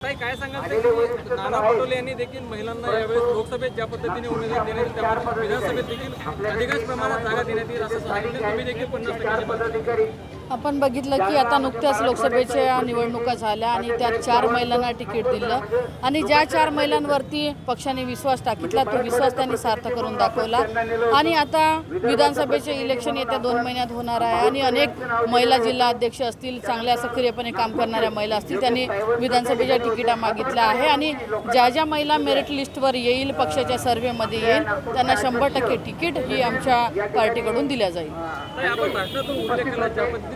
काय सांगाल की नाना पटोले यांनी देखील महिलांना यावेळेस लोकसभेत ज्या पद्धतीने उमेदवार देण्यात येईल त्यावर विधानसभेत देखील अधिकांश प्रमाणात जागा देण्यात येईल असं सांगितलं. तुम्ही देखील पन्नास मतं आपण बघितलं की आता नुकत्याच लोकसभेच्या निवडणुका झाल्या आणि त्यात चार महिलांना तिकीट दिलं. आणि ज्या चार महिलांवरती पक्षाने विश्वास टाकितला तो विश्वास त्यांनी सार्थ करून दाखवला. आणि आता विधानसभेचे इलेक्शन येत्या दोन महिन्यात होणार आहे. आणि अनेक महिला जिल्हा अध्यक्ष असतील चांगल्या सक्रियपणे काम करणाऱ्या महिला असतील त्यांनी विधानसभेच्या तिकिटा मागितल्या आहे. आणि ज्या ज्या महिला मेरिट लिस्टवर येईल पक्षाच्या सर्व्हेमध्ये येईल त्यांना शंभर टक्के तिकीट ही आमच्या पार्टीकडून दिल्या जाईल.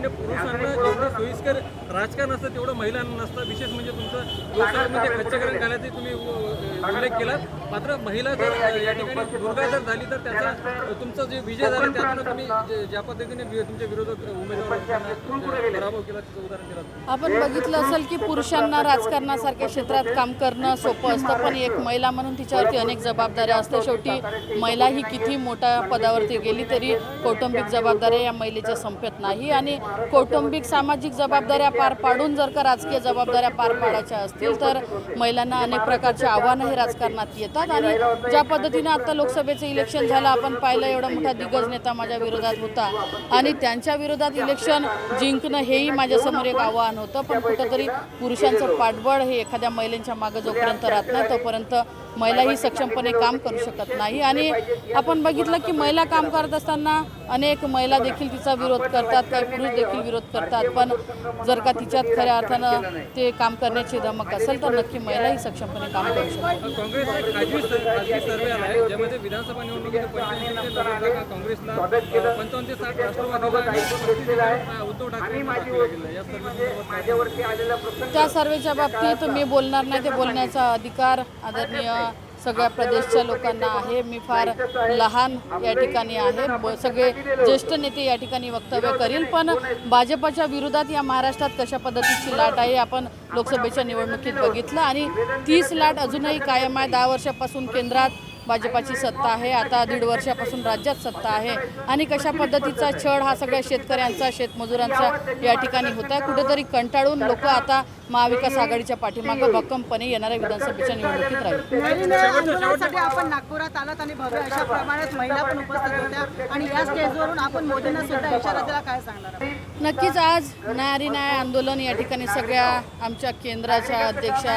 म्हणजे पुरुषांना जेवढं सोयीस्कर राजकारण असतं तेवढं महिलांना नसतं. विशेष म्हणजे तुमचं लोकसभेमध्ये खच्चीकरण घालायचं तुम्ही उल्लेख केला. मात्र महिला जर या ठिकाणी दुर्गा जर झाली तर त्याचा तुमचा जे विजय झाला त्यातून तुम्ही ज्या पद्धतीने तुमच्या विरोधक पराभव केला त्याचं उदाहरण आपण बघितलं असेल की पुरुषांना राजकारणासारख्या क्षेत्रात काम करणं सोपं असतं पण एक महिला म्हणून तिच्यावरती अनेक जबाबदाऱ्या असतात शेवटी महिला ही किती मोठ्या पदावरती गेली तरी कौटुंबिक जबाबदाऱ्या या महिलेच्या संपत नाही आणि कौटुंबिक सामाजिक जबाबदाऱ्या पार पाडून जर का राजकीय जबाबदाऱ्या पार पाडायच्या असतील तर महिलांना अनेक प्रकारचे आव्हानं हे राजकारणात येतात आणि ज्या पद्धतीनं आता लोकसभेचं इलेक्शन झालं आपण पाहिलं एवढा मोठा दिग्गज नेता माझ्या विरोधात होता. आणि त्यांच्या विरोधात इलेक्शन जिंकणं हेही माझ्यासमोर एक आव्हान होतं. पण कुठंतरी पुरुषांचं पाठबळ हे एखाद्या महिलेंच्या मागं जोपर्यंत राहत नाही तोपर्यंत महिला ही सक्षमपणे काम करू शकत नाही आणि आपण बघितलं की महिला काम करत असताना अनेक महिला देखील तिचा विरोध करतात काही पुरुष देखील विरोध करतात पण जर का तिच्यात खऱ्या अर्थानं ते काम करण्याची धमक असेल तर नक्की महिला ही सक्षमपणे काम करू शकते काँग्रेसचा एक खाजगी सर- खाजगी सर्वे आला आहे ज्यामध्ये विधानसभा निवडणुकीत पंचवीस ते नव्वद जागा काँग्रेसला अ, पंचावन्न ते साठ राष्ट्रवादीला आणि पस्तीस जागा, अ, उद्धव ठाकरेंना दाखवल्या गेल्या. या सर्वांसोबत त्या सर्वेच्या बाबतीत मी बोलणार नाही ते बोलण्याचा अधिकार आदरणीय सगळ्या प्रदेशच्या लोकांना आहे. मी फार लहान या ठिकाणी आहे. सगळे ज्येष्ठ नेते या ठिकाणी वक्तव्य करील. पण भाजपच्या विरोधात या महाराष्ट्रात कशा पद्धतीची लाट आहे आपण लोकसभेच्या निवडणुकीत बघितलं आणि तीस लाट अजूनही कायम आहे. दहा वर्षापासून केंद्रात भाजपाची सत्ता आहे. आता दीड वर्षापासून राज्यात सत्ता आहे. आणि कशा पद्धतीचा छळ हा सगळ्या शेतकऱ्यांचा शेतमजुरांचा या ठिकाणी होत आहे कुठेतरी कंटाळून लोक आता महाविकास आघाडीच्या पाठीमागं भक्कमपणे येणाऱ्या विधानसभेच्या निवडणुकीत राहील. आपण नागपुरात आलात आणि भव्य अशा प्रमाणात महिला पण उपस्थित होत्या. आणि या स्टेजवरून आपण मोदींना सुद्धा इशारा दिला काय सांगणार नक्कीच आज नारी न्याय आंदोलन या ठिकाणी सगळ्या आमच्या केंद्राच्या अध्यक्षा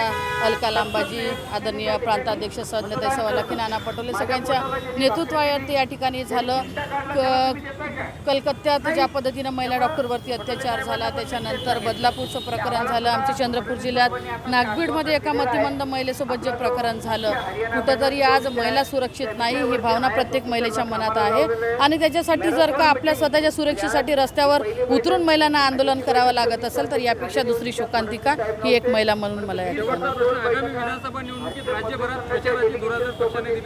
अलका लांबाजी आदरणीय प्रांताध्यक्ष सज्ञताई सवालाखी नाना पटोले सगळ्यांच्या नेतृत्वावरती या ठिकाणी झालं. क कलकत्त्यात ज्या पद्धतीनं महिला डॉक्टरवरती अत्याचार झाला त्याच्यानंतर बदलापूरचं प्रकरण झालं आमच्या चंद्रपूर जिल्ह्यात नागबीडमध्ये एका मतिमंद महिलेसोबत जे प्रकरण झालं कुठंतरी आज महिला सुरक्षित नाही ही भावना प्रत्येक महिलेच्या मनात आहे. आणि त्याच्यासाठी जर का आपल्या स्वतःच्या सुरक्षेसाठी रस्त्यावर उतरून महिलांना आंदोलन करावं लागत असेल तर यापेक्षा दुसरी शोकांतिका ही एक महिला म्हणून मला या ठिकाणी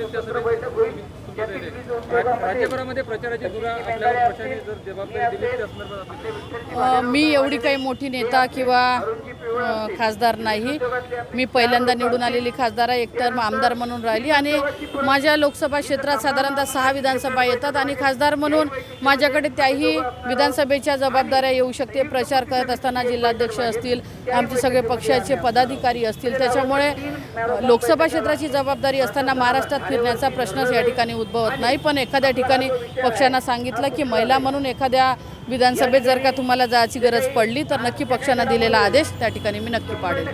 తీసుకెళ్తారు బయట పోయి राज्यभरामध्ये प्रचाराची धुरा पक्षाने जर जबाबदारी दिली त्या संदर्भात मी एवढी काही मोठी नेता किंवा खासदार नाही. मी पहिल्यांदा निवडून आलेली खासदार आहे एकतर आमदार म्हणून राहिली आणि माझ्या लोकसभा क्षेत्रात साधारणतः सहा विधानसभा येतात आणि खासदार म्हणून माझ्याकडे त्याही विधानसभेच्या जबाबदाऱ्या येऊ शकते. प्रचार करत असताना जिल्हाध्यक्ष असतील आमचे सगळे पक्षाचे पदाधिकारी असतील. त्याच्यामुळे लोकसभा क्षेत्राची जबाबदारी असताना महाराष्ट्रात फिरण्याचा प्रश्नच या ठिकाणी उद्भवत नाही. पण एखाद्या ठिकाणी पक्षांना सांगितलं की महिला म्हणून एखाद्या विधानसभेत जर का तुम्हाला जायची गरज पडली तर नक्की पक्षांना दिलेला आदेश त्या ठिकाणी मी नक्की पाडेल